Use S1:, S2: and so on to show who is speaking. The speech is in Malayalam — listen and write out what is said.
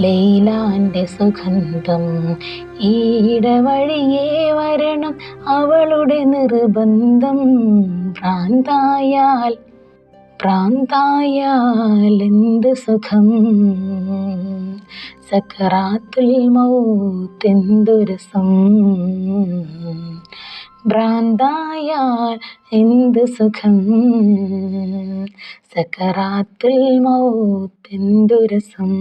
S1: ലൈലാന്റെ സുഗന്ധം ഈടവഴിയേ വരണം അവളുടെ നിർബന്ധം. ഭ്രാന്തായാൽ പ്രാന്തായാൽ എന്ത് സുഖം? സക്കറാത്തുൽ മൗത്ത് എന്തു രസം? ഭ്രാന്തായാൽ എന്ത് സുഖം? സക്കറാത്തുൽ ദുരസം രസം.